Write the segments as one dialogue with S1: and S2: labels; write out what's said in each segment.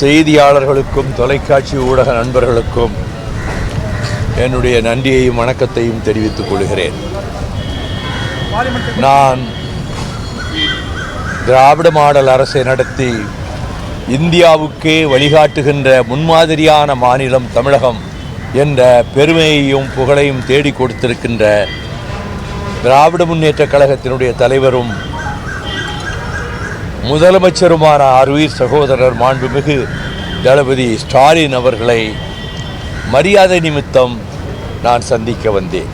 S1: செய்தியாளர்களுக்கும் தொலைக்காட்சி ஊடக நண்பர்களுக்கும் என்னுடைய நன்றியையும் வணக்கத்தையும் தெரிவித்துக் கொள்கிறேன். நான் திராவிட மாடல் அரசை நடத்தி இந்தியாவுக்கே வழிகாட்டுகின்ற முன்மாதிரியான மாநிலம் தமிழகம் என்ற பெருமையையும் புகழையும் தேடி கொடுத்திருக்கின்ற திராவிட முன்னேற்றக் கழகத்தினுடைய தலைவரும் முதலமைச்சருமான அருவீர் சகோதரர் மாண்புமிகு தளபதி ஸ்டாலின் அவர்களை மரியாதை நிமித்தம் நான் சந்திக்க வந்தேன்.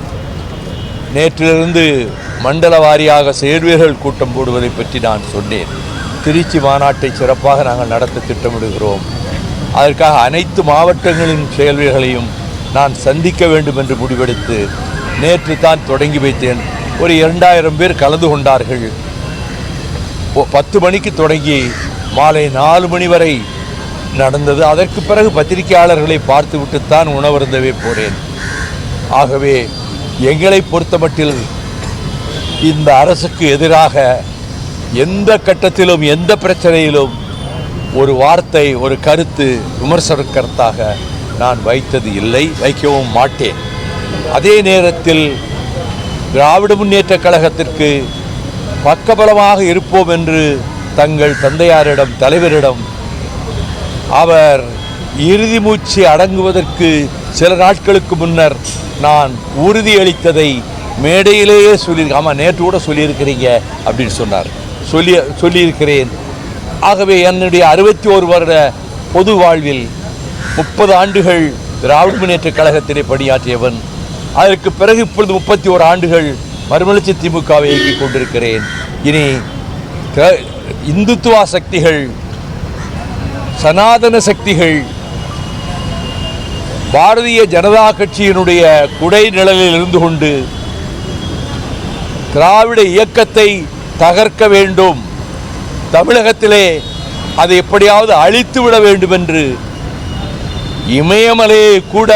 S1: நேற்றிலிருந்து மண்டல வாரியாக சேர்வீர்கள் கூட்டம் போடுவதை பற்றி நான் சொன்னேன். திருச்சி மாநாட்டை சிறப்பாக நாங்கள் நடத்த திட்டமிடுகிறோம். அதற்காக அனைத்து மாவட்டங்களின் செயல்வீர்களையும் நான் சந்திக்க வேண்டும் என்று முடிவெடுத்து நேற்று தான் தொடங்கி வைத்தேன். ஒரு இரண்டாயிரம் பேர் கலந்து கொண்டார்கள். பத்து மணிக்கு தொடங்கி மாலை நாலு மணி வரை நடந்தது. அதற்கு பிறகு பத்திரிகையாளர்களை பார்த்துவிட்டுத்தான் உணவருந்தவே போனேன். ஆகவே எங்களை பொறுத்தமட்டில் இந்த அரசுக்கு எதிராக எந்த கட்டத்திலும் எந்த பிரச்சனையிலும் ஒரு வார்த்தை ஒரு கருத்து விமர்சன கருத்தாக நான் வைத்தது இல்லை வைக்கவும் மாட்டேன். அதே நேரத்தில் திராவிட முன்னேற்ற கழகத்திற்கு பக்கபலமாக இருப்போம் என்று தங்கள் தந்தையாரிடம் தலைவரிடம் அவர் இறுதி மூச்சு அடங்குவதற்கு சில நாட்களுக்கு முன்னர் நான் உறுதியளித்ததை மேடையிலேயே சொல்லியிருக்கேன் ஆமாம் நேற்று கூட சொல்லியிருக்கிறீங்க அப்படின்னு சொன்னார். சொல்லி சொல்லியிருக்கிறேன். ஆகவே என்னுடைய அறுபத்தி ஒரு வருட பொது வாழ்வில் முப்பது ஆண்டுகள் திராவிட முன்னேற்ற கழகத்திலே பணியாற்றியவன். அதற்கு பிறகு இப்பொழுது முப்பத்தி ஓரு ஆண்டுகள் மறுமலர்ச்சி திமுகவை இயக்கிக் கொண்டிருக்கிறேன். இனி இந்துத்துவா சக்திகள் சனாதன சக்திகள் பாரதிய ஜனதா கட்சியினுடைய குடை நிழலில் இருந்து கொண்டு திராவிட இயக்கத்தை தகர்க்க வேண்டும். தமிழகத்திலே அதை எப்படியாவது அழித்து விட வேண்டும் என்று இமயமலையை கூட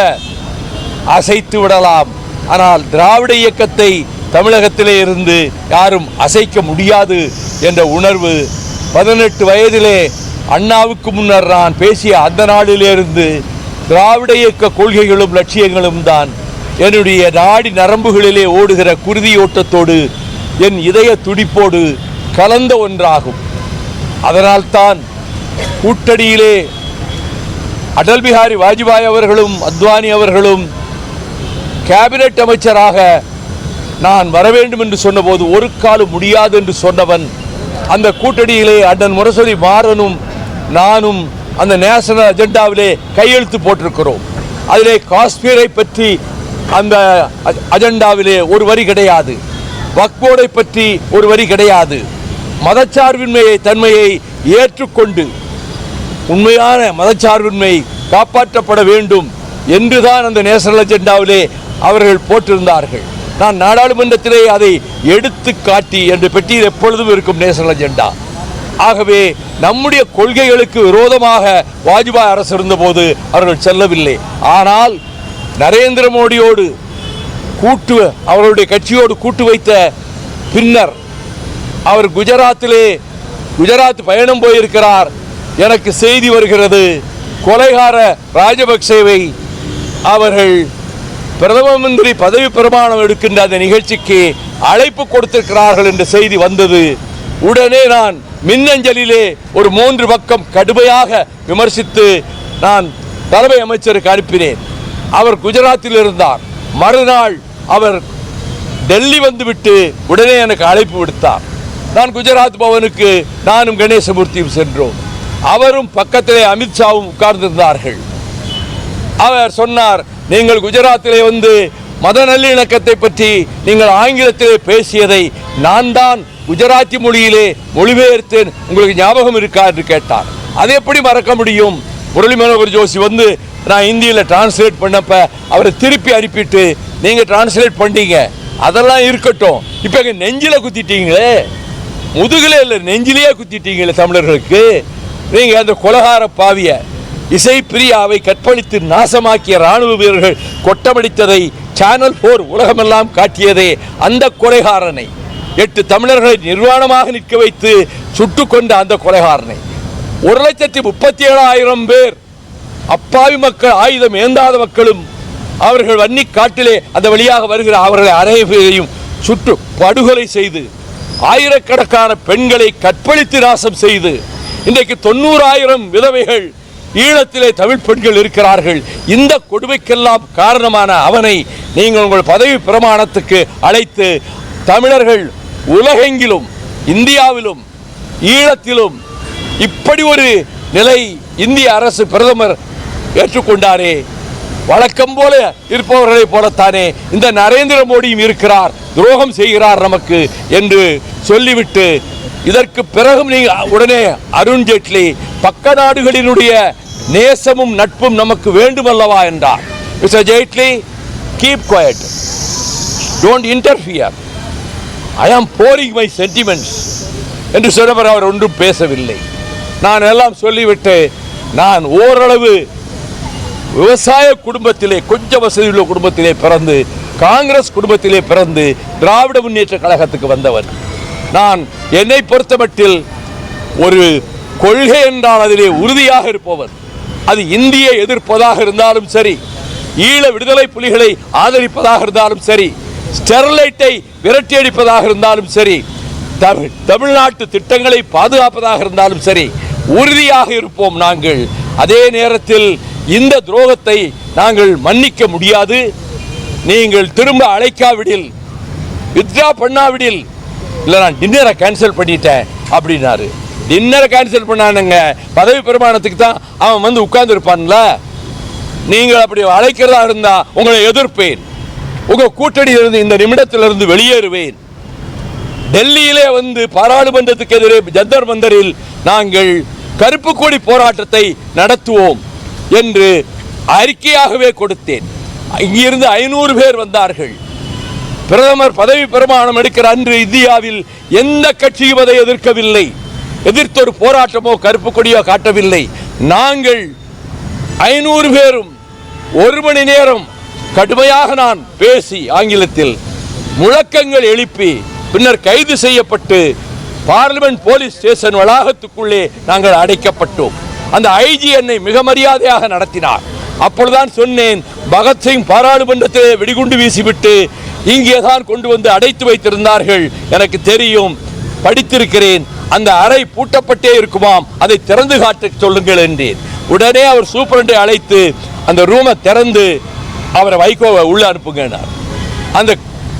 S1: அசைத்து விடலாம். ஆனால் திராவிட இயக்கத்தை தமிழகத்திலே இருந்து யாரும் அசைக்க முடியாது என்ற உணர்வு பதினெட்டு வயதிலே அண்ணாவுக்கு முன்னர் நான் பேசிய அந்த நாளிலிருந்து திராவிட இயக்க கொள்கைகளும் லட்சியங்களும் தான் என்னுடைய நாடி நரம்புகளிலே ஓடுகிற குருதியோட்டத்தோடு என் இதய துடிப்போடு கலந்த ஒன்றாகும். அதனால்தான் கூட்டணியிலே அடல் பிஹாரி வாஜ்பாய் அவர்களும் அத்வானி அவர்களும் கேபினெட் அமைச்சராக நான் வர வேண்டும் என்று சொன்னபோது ஒரு காலம் முடியாது என்று சொன்னவன் அந்த கூட்டணியிலே அண்ணன் முரசொலி மாறனும் நானும் அந்த நேஷனல் அஜெண்டாவிலே கையெழுத்து போட்டிருக்கிறோம். அதிலே காஷ்மீரை பற்றி அந்த அஜெண்டாவிலே ஒரு வரி கிடையாது. வக்போர்டை பற்றி ஒரு வரி கிடையாது. மதச்சார்பின்மையை தன்மையை ஏற்றுக்கொண்டு உண்மையான மதச்சார்பின்மை காப்பாற்றப்பட வேண்டும் என்றுதான் அந்த நேஷனல் அஜெண்டாவிலே அவர்கள் போட்டிருந்தார்கள். நான் நாடாளுமன்றத்திலே அதை எடுத்து காட்டி என்ற பெட்டியில் எப்பொழுதும் இருக்கும் நேஷனல் அஜெண்டா. ஆகவே நம்முடைய கொள்கைகளுக்கு விரோதமாக வாஜ்பாய் அரசு இருந்தபோது அவர்கள் செல்லவில்லை. ஆனால் நரேந்திர மோடியோடு கூட்டு அவர்களுடைய கட்சியோடு கூட்டு வைத்த பின்னர் அவர் குஜராத்திலே குஜராத் பயணம் போயிருக்கிறார். எனக்கு செய்தி வருகிறது. கொலைகார ராஜபக்சேவை அவர்கள் பிரதம மந்திரி பதவி பிரமாணம் எடுக்கின்ற அந்த நிகழ்ச்சிக்கு அழைப்பு கொடுத்திருக்கிறார்கள் என்ற செய்தி வந்தது. உடனே நான் மின்னஞ்சலிலே ஒரு மூன்று பக்கம் கடுமையாக விமர்சித்து நான் தலைமை அமைச்சருக்கு அனுப்பினேன். அவர் குஜராத்தில் இருந்தார். மறுநாள் அவர் டெல்லி வந்துவிட்டு உடனே எனக்கு அழைப்பு விடுத்தார். நான் குஜராத் பவனுக்கு நானும் கணேசமூர்த்தியும் சென்றோம். அவரும் பக்கத்திலே அமித்ஷாவும் உட்கார்ந்திருந்தார்கள். அவர் சொன்னார் நீங்கள் குஜராத்திலே வந்து மத நல்லிணக்கத்தை பற்றி நீங்கள் ஆங்கிலத்திலே பேசியதை நான் தான் குஜராத்தி மொழியிலே மொழிபெயர்த்தேன். உங்களுக்கு ஞாபகம் இருக்கா என்று கேட்டார். அதை எப்படி மறக்க முடியும்? முரளி மனோகர் ஜோஷி வந்து நான் இந்தியில் டிரான்ஸ்லேட் பண்ணப்ப அவரை திருப்பி அனுப்பிட்டு நீங்கள் டிரான்ஸ்லேட் பண்ணீங்க. அதெல்லாம் இருக்கட்டும். இப்போ எங்கள் நெஞ்சில் குத்திட்டீங்களே. முதுகில் இல்லை நெஞ்சிலேயே குத்திட்டீங்களே தமிழர்களுக்கு. நீங்கள் அந்த கொலகார பாவியை. இசை பிரியாவை கற்பழித்து நாசமாக்கிய ராணுவ வீரர்கள் கொட்டமடித்ததை சேனல் போர் உலகமெல்லாம் காட்டியதே அந்த கொலைகாரனை. எட்டு தமிழர்களை நிர்வாணமாக நிற்க வைத்து சுட்டு கொண்ட அந்த கொலைகாரனை. ஒரு லட்சத்தி முப்பத்தி ஏழாயிரம் பேர் அப்பாவி மக்கள் ஆயுதம் ஏந்தாத மக்களும் அவர்கள் வன்னி காட்டிலே அந்த வழியாக வருகிற அவர்களை அனைவரையும் சுற்று படுகொலை செய்து ஆயிரக்கணக்கான பெண்களை கற்பழித்து நாசம் செய்து இன்றைக்கு தொண்ணூறாயிரம் விதவைகள் ஈழத்திலே தமிழ் பெண்கள் இருக்கிறார்கள். இந்த கொடுமைக்கெல்லாம் காரணமான அவனை நீங்கள் உங்கள் பதவி பிரமாணத்துக்கு அழைத்து தமிழர்கள் உலகெங்கிலும் இந்தியாவிலும் ஈழத்திலும் இப்படி ஒரு நிலை இந்திய அரசு பிரதமர் ஏற்றுக்கொண்டாரே. வழக்கம் போல இருப்பவர்களை போலத்தானே இந்த நரேந்திர மோடியும் இருக்கிறார். துரோகம் செய்கிறார் நமக்கு என்று சொல்லிவிட்டு இதற்கு பிறகும் நீ உடனே அருண்ஜேட்லி பக்க நாடுகளினுடைய நேசமும் நட்பும் நமக்கு வேண்டுமல்லவா என்றார். Mister Jaitley keep quiet don't interfere I am boring my sentiments என்று சொன்னவர் அவர் ஒன்றும் பேசவில்லை. நான் எல்லாம் சொல்லிவிட்டு நான் ஓரளவு விவசாய குடும்பத்திலே கொஞ்சம் வசதி உள்ள குடும்பத்திலே பிறந்து காங்கிரஸ் குடும்பத்திலே பிறந்து திராவிட முன்னேற்ற கழகத்துக்கு வந்தவர். நான் என்னை பொறுத்தமட்டில் ஒரு கொள்கை என்றால் அதிலே உறுதியாக இருப்பவர். அது இந்திய எதிர்ப்பதாக இருந்தாலும் சரி ஈழ விடுதலை புலிகளை ஆதரிப்பதாக இருந்தாலும் சரி ஸ்டெர்லைட்டை விரட்டி அடிப்பதாக இருந்தாலும் சரி தமிழ் தமிழ்நாட்டு திட்டங்களை பாதுகாப்பதாக இருந்தாலும் சரி உறுதியாக இருப்போம் நாங்கள். அதே நேரத்தில் இந்த துரோகத்தை நாங்கள் மன்னிக்க முடியாது. நீங்கள் திரும்ப அழைக்காவிடில் வித்ரா பண்ணாவிடில் இல்லை நான் டின்னரை கேன்சல் பண்ணிட்டேன் அப்படின்னாரு. டின்னரை கேன்சல் பண்ணானுங்க. பதவி பிரமாணத்துக்கு தான் அவன் வந்து உட்கார்ந்துருப்பான்ல. நீங்கள் அப்படி அழைக்கிறதா இருந்தால் உங்களை எதிர்ப்பேன். உங்கள் கூட்டணியிலிருந்து இந்த நிமிடத்திலிருந்து வெளியேறுவேன். டெல்லியிலே வந்து பாராளுமன்றத்துக்கு எதிரே ஜந்தர் மந்தரில் நாங்கள் கருப்பு கொடி போராட்டத்தை நடத்துவோம் என்று அறிக்கையாகவே கொடுத்தேன். இங்கிருந்து ஐநூறு பேர் வந்தார்கள். பிரதமர் பதவி பிரமாணம் எடுக்கிற அன்று இந்தியாவில் எந்த கட்சியும் அதை எதிர்க்கவில்லை. எதிர்த்து ஒரு போராட்டமோ கருப்பு கொடியோ காட்டவில்லை. நாங்கள் ஐநூறு பேரும் ஒரு மணி நேரம் கடுமையாக நான் பேசி ஆங்கிலத்தில் முழக்கங்கள் எழுப்பி பின்னர் கைது செய்யப்பட்டு பார்லிமெண்ட் போலீஸ் ஸ்டேஷன் வளாகத்துக்குள்ளே நாங்கள் அடைக்கப்பட்டோம். அந்த ஐஜி என்னை மிக மரியாதையாக நடத்தினார். அப்பொழுதுதான் சொன்னேன் பகத்சிங் பாராளுமன்றத்திலே வெடிகுண்டு வீசிவிட்டு இங்கே தான் கொண்டு வந்து அடைத்து வைத்திருந்தார்கள். எனக்கு தெரியும் படித்திருக்கிறேன் அந்த அறை பூட்டப்பட்டே இருக்குமாம் அதை திறந்து காட்ட சொல்லுங்கள் என்றேன். உடனே அவர் சூப்பரண்டை அழைத்து அந்த ரூமை திறந்து அவரை வைகோவை உள்ளே அனுப்புங்கனார் அந்த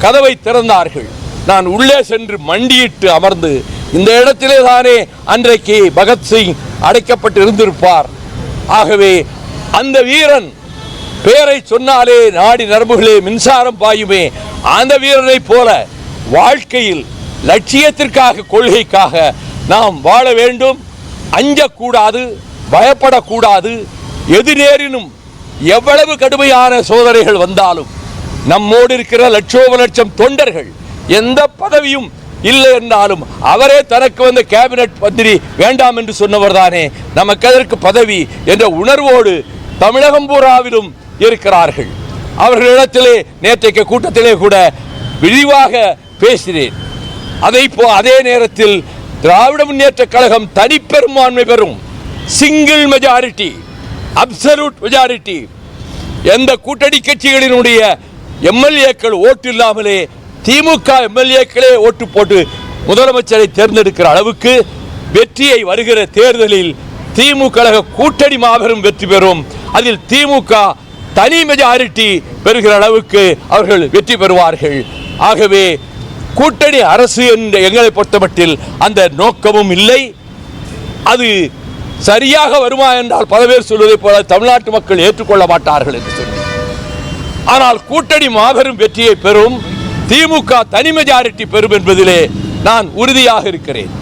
S1: கதவை திறந்தார்கள். நான் உள்ளே சென்று மண்டியிட்டு அமர்ந்து இந்த இடத்திலே தானே அன்றைக்கு பகத்சிங் அடைக்கப்பட்டு இருந்திருப்பார் ஆகவே அந்த வீரன் பேரை சொன்னாலே நாடி நரம்புகளே மின்சாரம் பாயுமே. அந்த வீரனைப் போல வாழ்க்கையில் லட்சியத்திற்காக கொள்கைக்காக நாம் வாழ வேண்டும். அஞ்சக்கூடாது பயப்படக்கூடாது. எதிரேறினும் எவ்வளவு கடுமையான சோதனைகள் வந்தாலும் நம்மோடு இருக்கிற லட்சோப லட்சம் தொண்டர்கள் எந்த பதவியும் இல்லை என்றாலும் அவரே தனக்கு வந்த கேபினட் மந்திரி வேண்டாம் என்று சொன்னவர் தானே நமக்கு அதற்கு பதவி என்ற உணர்வோடு தமிழகம் பூராவிலும் இருக்கிறார்கள். அவர்களிடத்திலே நேற்றைக்கு கூட்டத்திலே கூட விரிவாக பேசினேன். அதை போ அதே நேரத்தில் திராவிட முன்னேற்ற கழகம் தனிப்பெரும்பான்மை பெறும் சிங்கிள் மெஜாரிட்டி அப்சல்யூட் மெஜாரிட்டி எந்த கூட்டணி கட்சிகளினுடைய எம்எல்ஏக்கள் ஓட்டு இல்லாமலே திமுக எம்எல்ஏக்களே ஓட்டு போட்டு முதலமைச்சரை தேர்ந்தெடுக்கிற அளவுக்கு வெற்றியை வருகிற தேர்தலில் திமுக கழக கூட்டணி மாபெரும் வெற்றி பெறும் அதில் திமுக தனி மெஜாரிட்டி பெறுகிற அளவுக்கு அவர்கள் வெற்றி பெறுவார்கள். ஆகவே கூட்டணி அரசு என்ற எங்களை பொறுத்தமட்டில் அந்த நோக்கமும் இல்லை. அது சரியாக வருமா என்றால் பல பேர் சொல்வதைப் போல தமிழ்நாட்டு மக்கள் ஏற்றுக்கொள்ள மாட்டார்கள் என்று சொல்லி. ஆனால் கூட்டணி மாபெரும் வெற்றியை பெறும் திமுக தனி மெஜாரிட்டி பெறும் என்பதிலே நான் உறுதியாக இருக்கிறேன்.